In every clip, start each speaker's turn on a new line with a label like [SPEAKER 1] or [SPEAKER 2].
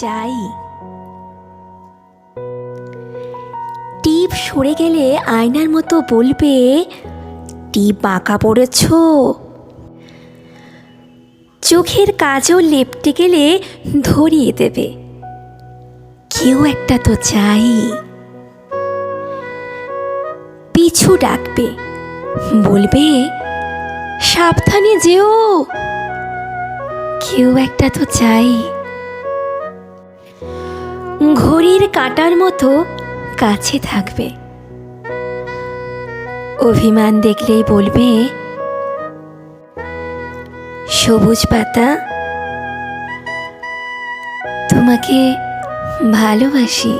[SPEAKER 1] চাই। টিপ সরে গেলে আয়নার মতো বলবে, টিপ বাঁকা পড়েছ? চোখের কাজও লেপটে গেলে ধরিয়ে দেবে, কেউ একটা তো চাই। পিছু ডাকবে, বলবে, সাবধানে যেও, কেউ একটা তো চাই। ঘড়ির কাটার মতো কাছে থাকবে। অভিমান দেখলেই বলবে, সবুজ পাতা, তোমাকে ভালোবাসি।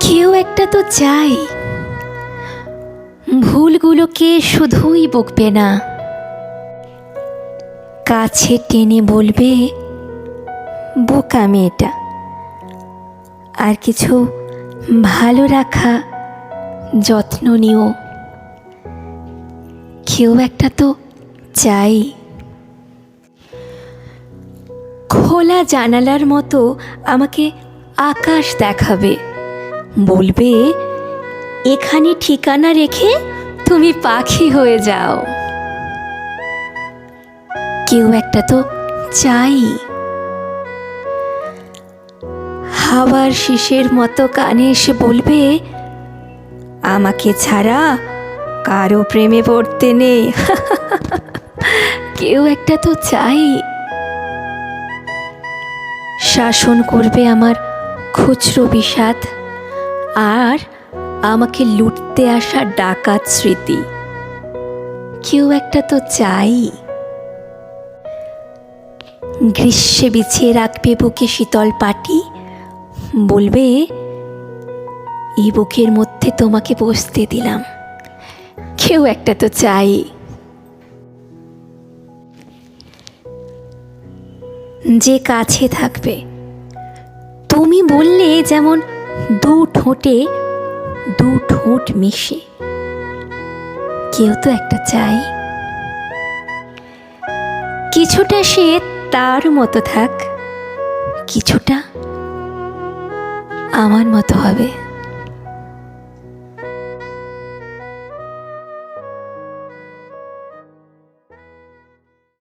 [SPEAKER 1] কেউ একটা তো চাই ভুলগুলোকে শুধুই বকবে না। কাছে টেনে বলবে বোকা মেয়েটা। আর কিছু ভালো রাখা, যত্ন নিও। কেউ একটা তো চাই। খোলা জানালার মতো আমাকে আকাশ দেখাবে। বলবে, এখানে ঠিকানা রেখে তুমি পাখি হয়ে যাও। কেউ একটা তো চাই। হাওয়ার শিশের মতো কানে এসে বলবে, আমাকে ছাড়া কারও প্রেমে পড়তে নেই। কেউ একটা তো চাই। শাসন করবে আমার খুচরো বিষাদ, আর আমাকে লুটতে আসা ডাকাত স্মৃতি। কেউ একটা তো চাই। গ্রীষ্মে বিছিয়ে রাখবে বুকে শীতল পাটি বলবে, এই বুকের মধ্যে তোমাকে বসতে দিলাম। কেউ একটা তো চাই। যে কাছে থাকবে, তুমি বললে যেমন দু ঠোঁটে দু ঠোঁট মিশে। কেউ তো একটা চাই। কিছুটা সে তার মতো থাক, কিছুটা আমার মতো হবে।